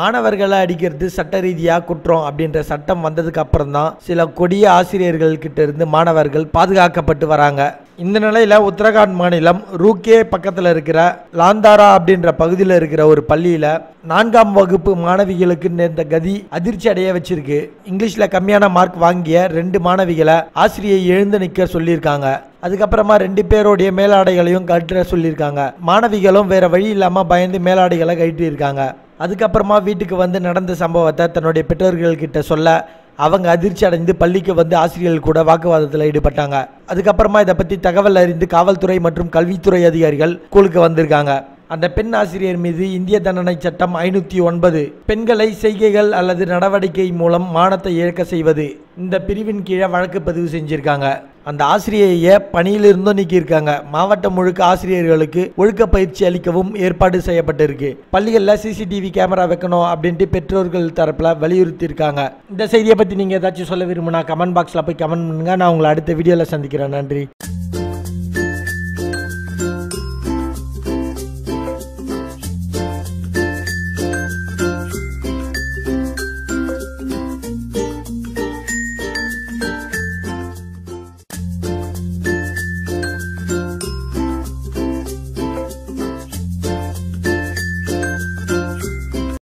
மாணவர்களை அடிக்கிறது சட்ட ரீதியாக குற்றம் அப்படின்ற சட்டம் வந்ததுக்கு அப்புறம் தான் சில கொடிய ஆசிரியர்கள் கிட்ட இருந்து மாணவர்கள் பாதுகாக்கப்பட்டு வராங்க. இந்த நிலையில் உத்தரகாண்ட் மாநிலம் ரூக்கே பக்கத்தில் இருக்கிற லாந்தாரா அப்படின்ற பகுதியில் இருக்கிற ஒரு பள்ளியில் நான்காம் வகுப்பு மாணவிகளுக்கு நேர்ந்த கதி அதிர்ச்சி அடைய வச்சிருக்கு. இங்கிலீஷில் கம்மியான மார்க் வாங்கிய ரெண்டு மாணவிகளை ஆசிரியை எழுந்து நிற்க சொல்லியிருக்காங்க. அதுக்கப்புறமா ரெண்டு பேருடைய மேலாடைகளையும் கழற்ற சொல்லியிருக்காங்க. மாணவிகளும் வேற வழி இல்லாமல் பயந்து மேலாடைகளை கட்டியிருக்காங்க அதுக்கப்புறமா வீட்டுக்கு வந்து நடந்த சம்பவத்தை தன்னுடைய பெற்றோர்கள்கிட்ட சொல்ல அவங்க அதிர்ச்சி அடைந்து பள்ளிக்கு வந்து ஆசிரியர்கள் கூட வாக்குவாதத்தில் ஈடுபட்டாங்க. அதுக்கப்புறமா இதை பற்றி தகவல் அறிந்து காவல்துறை மற்றும் கல்வித்துறை அதிகாரிகள் ஸ்கூலுக்கு வந்திருக்காங்க. அந்த பெண் ஆசிரியர் மீது இந்திய தண்டனை சட்டம் ஐநூற்றி ஒன்பது. பெண்களை செய்கைகள் அல்லது நடவடிக்கை மூலம் மானத்தை இழக்க செய்வது. இந்த பிரிவின் கீழே வழக்கு பதிவு செஞ்சுருக்காங்க. அந்த ஆசிரியையை பணியிலிருந்தும் நீக்கியிருக்காங்க. மாவட்டம் முழுக்க ஆசிரியர்களுக்கு ஒழுக்க பயிற்சி அளிக்கவும் ஏற்பாடு செய்யப்பட்டிருக்கு. பள்ளிகளில் சிசிடிவி கேமரா வைக்கணும் அப்படின்ட்டு பெற்றோர்கள் தரப்பில் வலியுறுத்தியிருக்காங்க. இந்த செய்தியை பற்றி நீங்கள் ஏதாச்சும் சொல்ல விரும்புனா கமெண்ட் பாக்ஸில் போய் கமெண்ட் பண்ணுங்கள் நான் உங்களை அடுத்த வீடியோவில் சந்திக்கிறேன். நன்றி.